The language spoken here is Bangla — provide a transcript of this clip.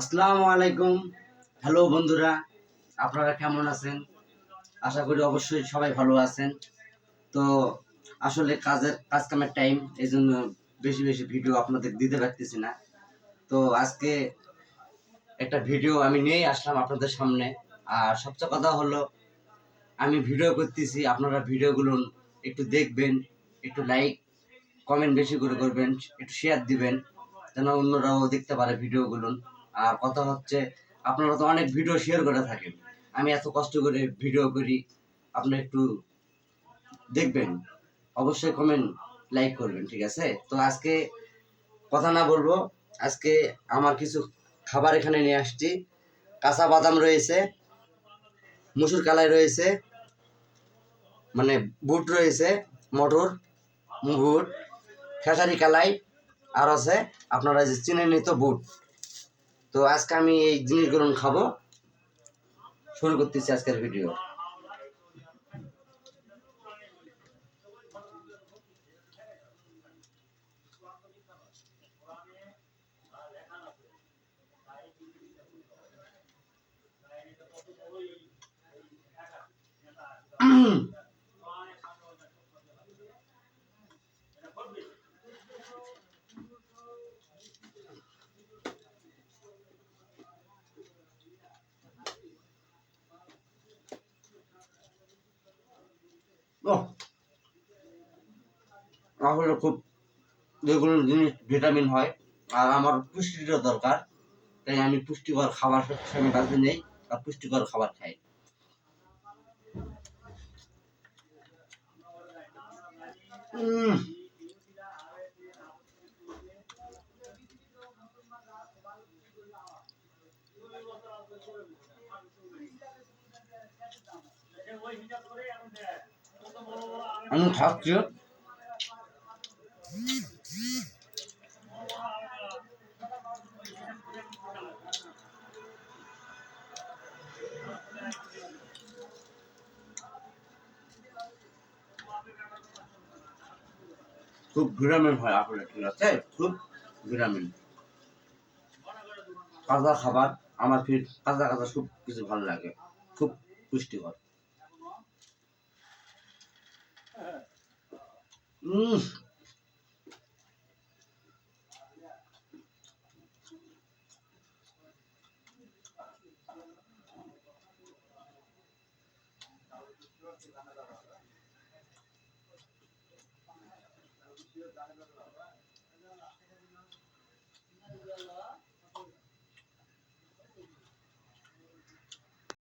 আসসালামু আলাইকুম। হ্যালো বন্ধুরা, আপনারা কেমন আছেন? আশা করি অবশ্যই সবাই ভালো আছেন। তো আসলে কাজের কাজ কামের টাইম এই জন্য বেশি বেশি ভিডিও আপনাদের দিতে পারতেছি না। তো আজকে একটা ভিডিও আমি নিয়ে আসলাম আপনাদের সামনে। আর সবচেয়ে কথা হলো, আমি ভিডিও করতেছি, আপনারা ভিডিওগুলো একটু দেখবেন, একটু লাইক কমেন্ট বেশি করে করবেন, একটু শেয়ার দিবেন, যেন অন্যরাও দেখতে পারে ভিডিওগুলো আর কথা হচ্ছে, আপনারা তো অনেক ভিডিও শেয়ার করে থাকেন। আমি এত কষ্ট করে ভিডিও করি আপনি একটু দেখবেন। অবশ্যই কমেন্ট লাইক করবেন, ঠিক আছে? তো আজকে কথা না বলব, আজকে আমার কিছু খাবার এখানে নিয়ে আসছি। কাঁচা বাদাম রয়েছে, মুসুর কালাই রয়েছে মানে বুট রয়েছে, মটর, বুট, খেসারি কালাই, আর আছে আপনারা যে চিনে নিত বুট। তো আজকে আমি এই জিনিসগুলো খাব। শুরু করতেছি আজকের ভিডিও ও আসলে খুব যেগুলো জিনিস ভিটামিন হয় আর আমার পুষ্টিটা দরকার তাই আমি পুষ্টিকর খাবার সবসময় বাজে নেই আর পুষ্টিকর খাবার খাই। উম, আমি খাচ্ছি খুব ভিটামিন হয় আসলে ঠিক আছে? খুব ভিটামিন কাঁচা খাবার, আমার ফির কাঁচা কাঁচা খুব কিছু ভালো লাগে। খুব পুষ্টিকর। Mm.